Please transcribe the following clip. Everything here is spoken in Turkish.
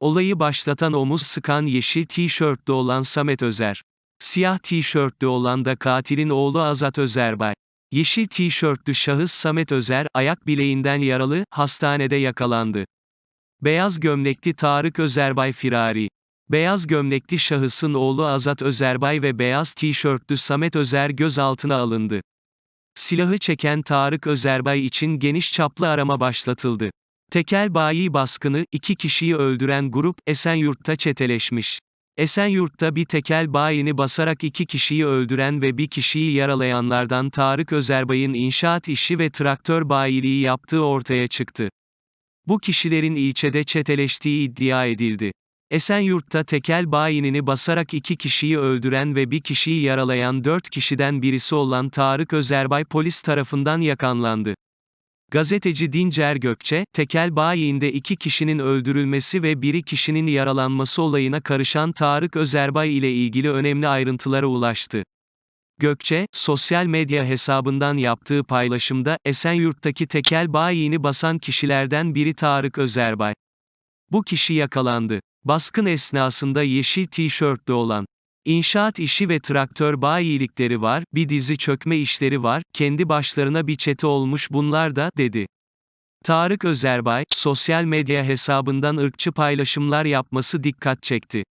Olayı başlatan omuz sıkan yeşil tişörtlü olan Samet Özer. Siyah tişörtlü olan da katilin oğlu Azat Özerbay. Yeşil tişörtlü şahıs Samet Özer, ayak bileğinden yaralı, hastanede yakalandı. Beyaz gömlekli Tarık Özerbay firari. Beyaz gömlekli şahısın oğlu Azat Özerbay ve beyaz tişörtlü Samet Özer gözaltına alındı. Silahı çeken Tarık Özerbay için geniş çaplı arama başlatıldı. Tekel bayi baskını, iki kişiyi öldüren grup, Esenyurt'ta çeteleşmiş. Esenyurt'ta bir tekel bayini basarak iki kişiyi öldüren ve bir kişiyi yaralayanlardan Tarık Özerbay'ın inşaat işi ve traktör bayiliği yaptığı ortaya çıktı. Bu kişilerin ilçede çeteleştiği iddia edildi. Esenyurt'ta tekel bayinini basarak iki kişiyi öldüren ve bir kişiyi yaralayan dört kişiden birisi olan Tarık Özerbay polis tarafından yakanlandı. Gazeteci Dincer Gökçe, tekel bayiinde iki kişinin öldürülmesi ve biri kişinin yaralanması olayına karışan Tarık Özerbay ile ilgili önemli ayrıntılara ulaştı. Gökçe, sosyal medya hesabından yaptığı paylaşımda, Esenyurt'taki tekel bayini basan kişilerden biri Tarık Özerbay. Bu kişi yakalandı. Baskın esnasında yeşil tişörtlü olan, İnşaat işi ve traktör bayilikleri var, bir dizi çökme işleri var, kendi başlarına bir çete olmuş bunlar da, dedi. Tarık Özerbay, sosyal medya hesabından ırkçı paylaşımlar yapması dikkat çekti.